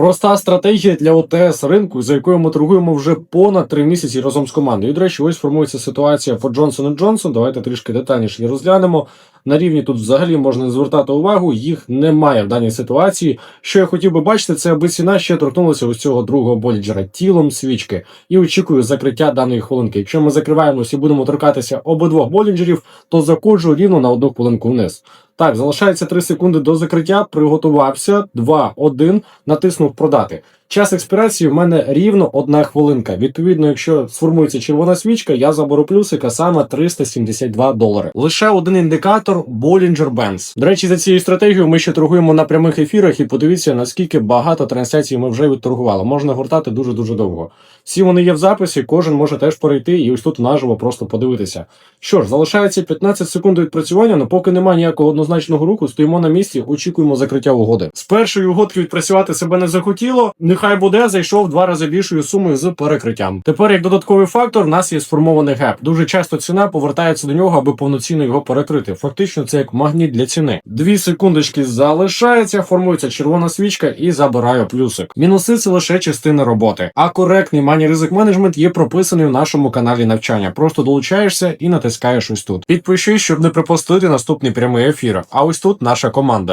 Проста стратегія для ОТС ринку, за якою ми торгуємо вже понад три місяці разом з командою. І, до речі, ось формується ситуація по Johnson Johnson. Давайте трішки детальніше її розглянемо. На рівні тут взагалі можна звертати увагу, їх немає в даній ситуації. Що я хотів би бачити, це аби ціна ще торкнулася ось цього другого боліджера тілом свічки. І очікую закриття даної хвилинки. Якщо ми закриваємося і будемо торкатися обидвох болінджерів, то закоджу рівно на одну хвилинку вниз. Так, залишається 3 секунди до закриття. Приготувався. 2, 1, натиснув продати. Час експірації в мене рівно одна хвилинка. Відповідно, якщо сформується червона свічка, я заберу плюсика саме 372 долари. Лише один індикатор Bollinger Bands. До речі, за цією стратегією ми ще торгуємо на прямих ефірах, і подивіться, наскільки багато трансляцій ми вже відторгували. Можна гортати дуже дуже довго. Всі вони є в записі, кожен може теж перейти і ось тут наживо просто подивитися. Що ж, залишається 15 секунд відпрацювання, але поки немає ніякого однозначного руху, стоїмо на місці, очікуємо закриття угоди. З першої угодки відпрацювати себе не захотіло. Нехай буде, зайшов два рази більшою сумою з перекриттям. Тепер, як додатковий фактор, у нас є сформований геп. Дуже часто ціна повертається до нього, аби повноцінно його перекрити. Фактично, це як магніт для ціни. Дві секундочки залишається, формується червона свічка і забираю плюсик. Мінуси це лише частина роботи. А коректний мані ризик менеджмент є прописаний в нашому каналі навчання. Просто долучаєшся і натискаєш ось тут. Підпишись, щоб не пропустити наступний прямий ефір. А ось тут наша команда.